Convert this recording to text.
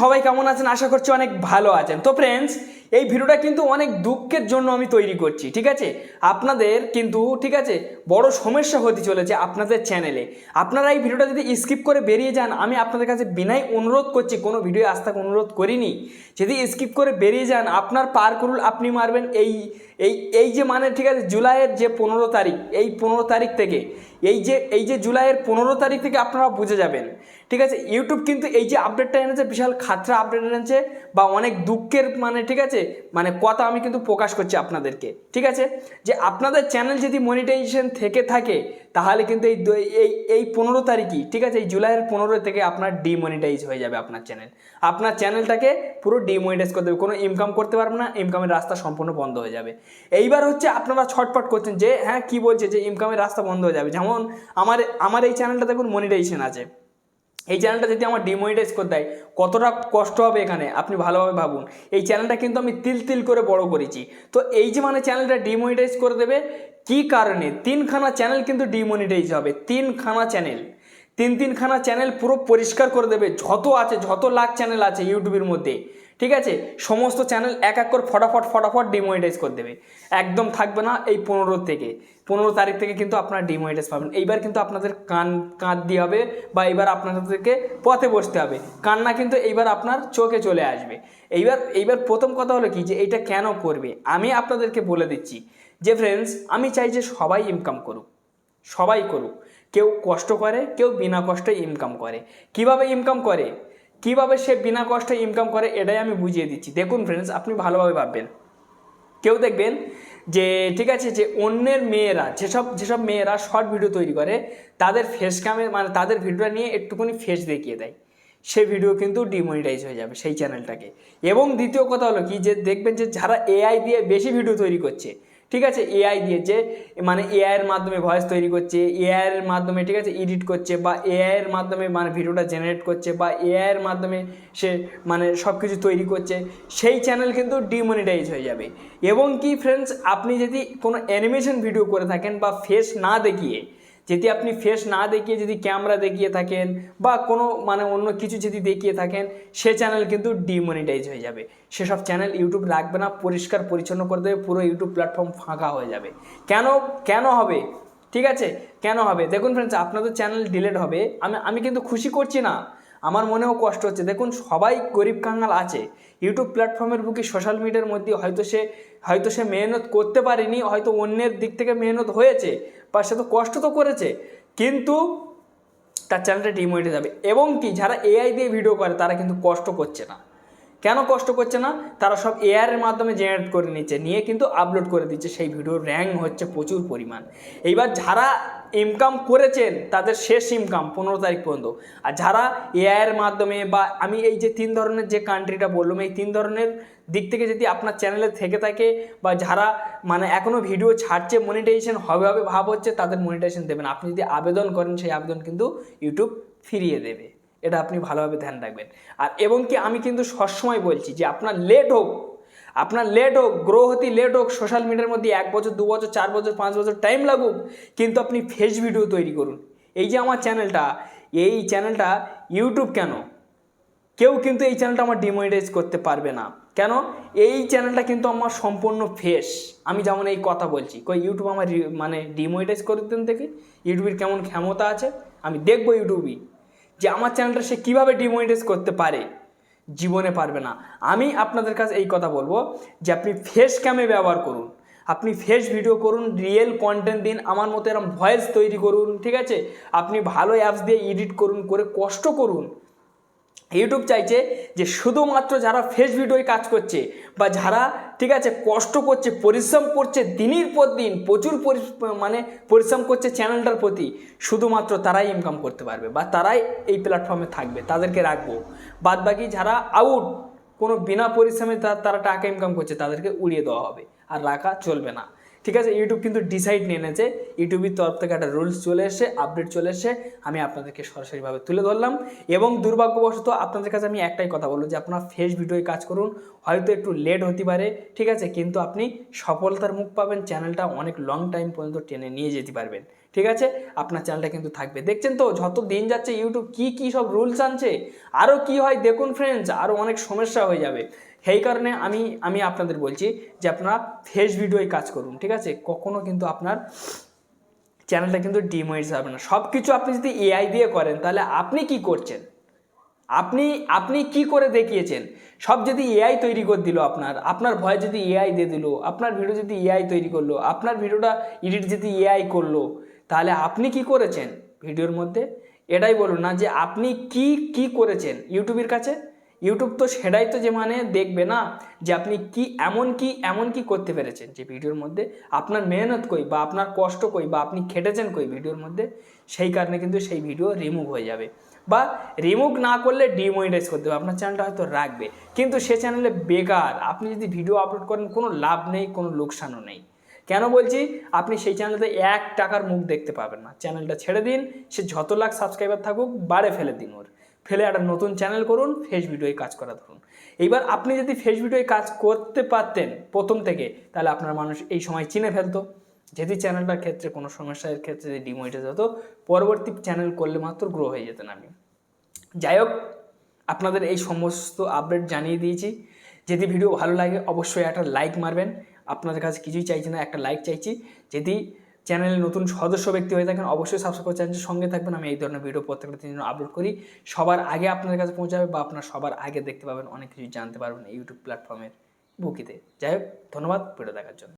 সবাই কেমন আছেন? আশা করছি অনেক ভালো আছেন। তো ফ্রেন্ডস এই ভিডিওটা কিন্তু অনেক দুঃখের জন্য আমি তৈরি করছি, ঠিক আছে? আপনাদের কিন্তু, ঠিক আছে, বড় সমস্যা হতে চলেছে আপনাদের চ্যানেলে আপনারা এই ভিডিওটা যদি স্কিপ করে বেরিয়ে যান, আমি আপনাদের কাছে বিনাই অনুরোধ করছি, কোনো ভিডিও আজ অনুরোধ করিনি। যদি স্কিপ করে বেরিয়ে যান, আপনার পার করুল আপনি মারবেন, এই এই এই যে মানে ঠিক আছে, জুলাইয়ের যে পনেরো তারিখ, এই পনেরো তারিখ থেকে, এই যে এই যে জুলাইয়ের পনেরো তারিখ থেকে আপনারা বুঝে যাবেন। ঠিক আছে ইউটিউব কিন্তু এই যে আপডেটটা এনেছে, বিশাল খাতরা আপডেট এনেছে, বা অনেক দুঃখের মানে ঠিক আছে মানে কথা আমি কিন্তু প্রকাশ করছি আপনাদেরকে। ঠিক আছে, যে আপনাদের চ্যানেল যদি মনিটাইজেশন থেকে থাকে তাহলে কিন্তু এই এই এই পনেরো তারিখই, ঠিক আছে, এই জুলাইয়ের পনেরো থেকে আপনার ডিমনিটাইজ হয়ে যাবে আপনার চ্যানেল আপনার চ্যানেলটাকে পুরো ডিমনিটাইজ করে দেবে, কোনো ইনকাম করতে পারবে না ইনকামের রাস্তা সম্পূর্ণ বন্ধ হয়ে যাবে। এইবার হচ্ছে আপনারা ছটপট করছেন যে হ্যাঁ কী বলছে যে ইনকামের রাস্তা বন্ধ হয়ে যাবে। যেমন, আমার আমার এই চ্যানেলটা দেখুন মনিটাইজেশন আছে। এই চ্যানেলটা যদি আমার ডিমোনিটাইজ করে দেয়, কতটা কষ্ট হবে এখানে? আপনি ভালোভাবে ভাবুন। এই চ্যানেলটা কিন্তু আমি তিল তিল করে বড় করেছি। তো এই যে মানে চ্যানেলটা ডিমোনিটাইজ করে দেবে, কি কারণে? তিনখানা চ্যানেল কিন্তু ডিমোনিটাইজ হবে। তিনখানা চ্যানেল তিন তিনখানা চ্যানেল পুরো পরিষ্কার করে দেবে। যত আছে, যত লাখ চ্যানেল আছে ইউটিউবের মধ্যে। ঠিক আছে? সমস্ত চ্যানেল এক এক করে ফটাফট ফটাফট ডিমনিটাইজ করে দেবে। একদম থাকবে না এই পনেরো থেকে। পনেরো তারিখ থেকে কিন্তু আপনারা ডিমনিটাইজ পাবেন। এইবার কিন্তু আপনাদের কান কাঁদ দিয়ে হবে বা এইবার আপনাদেরকে পথে বসতে হবে। কান্না কিন্তু এইবার আপনার চোখে চলে আসবে। এইবার এইবার প্রথম কথা হলো কি? যে এটা কেন করবে? আমি আপনাদেরকে বলে দিচ্ছি। যে ফ্রেন্ডস আমি চাই যে সবাই ইনকাম করুক। সবাই করুক। কেউ কষ্ট করে, কেউ বিনা কষ্টে ইনকাম করে। কীভাবে ইনকাম করে? কীভাবে সে বিনা কষ্টে ইনকাম করে, এটাই আমি বুঝিয়ে দিচ্ছি। দেখুন ফ্রেন্ডস আপনি ভালোভাবে ভাববেন। কেউ দেখবেন যে, ঠিক আছে, যে অন্যের মেয়েরা, যেসব যেসব মেয়েরা শর্ট ভিডিও তৈরি করে, তাদের ফেস ক্যামে মানে তাদের ভিডিওটা নিয়ে একটুখানি ফেস দেখিয়ে দেয়। সে ভিডিও কিন্তু ডিমনিটাইজ হয়ে যাবে সেই চ্যানেলটাকে এবং দ্বিতীয় কথা হলো কি, যে দেখবেন যে যারা এআই দিয়ে বেশি ভিডিও তৈরি করছে ঠিক আছে? এআই দিয়েছে মানে এআইয়ের মাধ্যমে ভয়েস তৈরি করছে এআইয়ের মাধ্যমে ঠিক আছে এডিট করছে বা এআই এর মাধ্যমে মানে ভিডিওটা জেনারেট করছে বা এআইয়ের মাধ্যমে সে মানে সব কিছু তৈরি করছে, সেই চ্যানেল কিন্তু ডিমনিটাইজ হয়ে যাবে। এবং কি ফ্রেন্ডস আপনি যদি কোনো অ্যানিমেশন ভিডিও করে থাকেন বা ফেস না দেখিয়ে যদি আপনি ফেস না দেখিয়ে যদি ক্যামেরা দেখিয়ে থাকেন বা কোনো মানে অন্য কিছু যদি দেখিয়ে থাকেন, সে চ্যানেল কিন্তু ডিমনিটাইজ হয়ে যাবে। সেসব চ্যানেল ইউটিউব রাখবে না, পরিষ্কার পরিচ্ছন্ন করে দেবে, পুরো ইউটিউব প্ল্যাটফর্ম ফাঁকা হয়ে যাবে। কেন কেন হবে? ঠিক আছে? কেন হবে? দেখুন ফ্রেন্ডস আপনাদের চ্যানেল ডিলেট হবে, আমি আমি কিন্তু খুশি করছি না। আমার মনেও কষ্ট হচ্ছে। দেখুন, সবাই গরিব কাঙ্গাল আছে। ইউটিউব প্ল্যাটফর্মের বুকে সোশ্যাল মিডিয়ার মধ্যে হয়তো সে হয়তো সে মেহনত করতে পারেনি, হয়তো অন্যের দিক থেকে মেহনত হয়েছে। বা সে তো কষ্ট তো করেছে, কিন্তু তার চ্যানেলটা ডিমোয়েটে যাবে। এবং কি, যারা এআই দিয়ে ভিডিও করে, তারা কিন্তু কষ্ট করছে না। কেন কষ্ট করছে না? তারা সব এআর এর মাধ্যমে জেনারেট করে নিচ্ছে, নিয়ে কিন্তু আপলোড করে দিচ্ছে। সেই ভিডিও র্যাঙ্ক হচ্ছে প্রচুর পরিমাণ। এইবার যারা ইনকাম করেছেন, তাদের শেষ ইনকাম পনেরো তারিখ পর্যন্ত। আর যারা এআই এর মাধ্যমে বা আমি এই যে তিন ধরনের যে কান্ট্রিটা বললাম, এই তিন ধরনের দিক থেকে যদি আপনার চ্যানেলে থেকে থাকে বা যারা মানে এখনও ভিডিও ছাড়ছে মনিটাইজেশন হবে হবে, ভাব হচ্ছে, তাদের মনিটাইজেশন দেবেন। আপনি যদি আবেদন করেন, সেই আবেদন কিন্তু ইউটিউব ফিরিয়ে দেবে। এটা আপনি ভালোভাবে ধ্যান রাখবেন। আর এবং কি আমি কিন্তু সবসময় বলছি যে আপনার লেট হোক, আপনার লেট হোক গ্রো হতে লেট হোক সোশ্যাল মিডিয়ার মধ্যে এক বছর, দু বছর, চার বছর, পাঁচ বছর টাইম লাগুক, কিন্তু আপনি ফেস ভিডিও তৈরি করুন। এই যে আমার চ্যানেলটা এই চ্যানেলটা ইউটিউব কেন? কেউ কিন্তু এই চ্যানেলটা আমার ডিমনিটাইজ করতে পারবে না। কেন? এই চ্যানেলটা কিন্তু আমার সম্পূর্ণ ফেস আমি যেমন এই কথা বলছি, কই ইউটিউব আমার মানে ডিমনিটাইজ করে দেন থেকে ইউটিউবের কেমন ক্ষমতা আছে, আমি দেখব ইউটিউবই যে আমার চ্যানেলটা সে কীভাবে ডিমনিটাইজ করতে পারে, জীবনে পারবে না। আমি আপনাদের কাছে এই কথা বলব যে আপনি ফেস ক্যামে ব্যবহার করুন। আপনি ফেস ভিডিও করুন রিয়েল কন্টেন্ট দিন, আমার মতো এরকম ভয়েস তৈরি করুন, ঠিক আছে? আপনি ভালো অ্যাপস দিয়ে এডিট করুন, করে কষ্ট করুন। ইউটিউব চাইছে যে শুধুমাত্র যারা ফেস ভিডিওয় কাজ করছে বা যারা, ঠিক আছে, কষ্ট করছে, পরিশ্রম করছে দিনের পর দিন, প্রচুর মানে পরিশ্রম করছে চ্যানেলটার প্রতি, শুধুমাত্র তারাই ইনকাম করতে পারবে বা তারাই এই প্ল্যাটফর্মে থাকবে, তাদেরকে রাখব। বাদ বাকি যারা আউট কোনো বিনা পরিশ্রমে তারা টাকা ইনকাম করছে, তাদেরকে উড়িয়ে দেওয়া হবে। আর রাখা চলবে না। ঠিক আছে ইউটিউব কিন্তু ডিসাইড নিয়ে নিয়েছে ইউটিউবের তরফ থেকে একটা রুলস চলে এসে আপডেট চলে এসে আমি আপনাদেরকে সরাসরিভাবে তুলে ধরলাম। এবং দুর্ভাগ্যবশত আপনাদের কাছে আমি একটাই কথা বলব যে আপনার ফেস ভিডিওয় কাজ করুন, হয়তো একটু লেট হতে পারে, ঠিক আছে, কিন্তু আপনি সফলতার মুখ পাবেন চ্যানেলটা অনেক লং টাইম পর্যন্ত টেনে নিয়ে যেতে পারবেন, ঠিক আছে? আপনার চ্যানেলটা কিন্তু থাকবে। দেখছেন তো, যত দিন যাচ্ছে ইউটিউব কি কি সব রুলস আনছে আরও কি হয়, দেখুন ফ্রেন্ডস আরও অনেক সমস্যা হয়ে যাবে। সেই কারণে আমি আমি আপনাদের বলছি যে আপনারা ফেস ভিডিওই কাজ করুন, ঠিক আছে? কখনও কিন্তু আপনার চ্যানেলটা কিন্তু ডিমোয়েট হবে না। সব কিছু আপনি যদি এআই দিয়ে করেন, তাহলে আপনি কি করছেন? আপনি আপনি কি করে দেখিয়েছেন? সব যদি এআই তৈরি করে দিল আপনার আপনার ভয় যদি এআই দিয়ে দিল, আপনার ভিডিও যদি এআই তৈরি করল, আপনার ভিডিওটা এডিট যদি এআই করল, তাহলে আপনি কি করেছেন? ভিডিওর মধ্যে এটাই বলুন না যে আপনি কি কি করেছেন? ইউটিউবের কাছে? ইউটিউব তো সেটাই তো যে মানে দেখবে না যে আপনি কি এমন কি এমন কি করতে পেরেছেন। যে ভিডিওর মধ্যে আপনার মেহনত কই বা আপনার কষ্ট কই বা আপনি খেটেছেন কই ভিডিওর মধ্যে, সেই কারণে কিন্তু সেই ভিডিও রিমুভ হয়ে যাবে। বা রিমুভ না করলে ডিমনিটাইজ করতে হবে। আপনার চ্যানেলটা হয়তো রাখবে। কিন্তু সে চ্যানেলে বেকার। আপনি যদি ভিডিও আপলোড করেন, কোনো লাভ নেই, কোনো লোকসানও নেই। কেন বলছি? আপনি সেই চ্যানেলতে এক টাকার মুখ দেখতে পাবেন না। চ্যানেলটা ছেড়ে দিন, সে যত লাখ সাবস্ক্রাইবার থাকুক, বাড়ে ফেলে দিন ওর। ফেলে একটা নতুন চ্যানেল করুন ফেস ভিডিওয় কাজ করা ধরুন। এইবার আপনি যদি ফেস ভিডিওয় কাজ করতে পারতেন প্রথম থেকে, তাহলে আপনার মানুষ এই সময় চিনে ফেলতো। যদি চ্যানেলটার ক্ষেত্রে, কোনো সমস্যার ক্ষেত্রে যদি ডিমোটিজ হতো পরবর্তী চ্যানেল করলে মাত্র গ্রো হয়ে যেতেন আমি যাই হোক, আপনাদের এই সমস্ত আপডেট জানিয়ে দিয়েছি। যদি ভিডিও ভালো লাগে, অবশ্যই একটা লাইক মারবেন। আপনাদের কাছে কিছুই চাইছি না, একটা লাইক চাইছি। যদি চ্যানেলে নতুন সদস্য ব্যক্তি হয়ে থাকেন, অবশ্যই সাবস্ক্রাইব করে চ্যানেলের সঙ্গে থাকবেন। আমি এই ধরনের ভিডিও প্রত্যেকটা দিন আপলোড করি। সবার আগে আপনার কাছে পৌঁছাবে বা আপনার সবার আগে দেখতে পাবেন, অনেক কিছু জানতে পারবেন ইউটিউব প্ল্যাটফর্মের বুকিতে যাই হোক, ধন্যবাদ ভিডিও দেখার জন্য।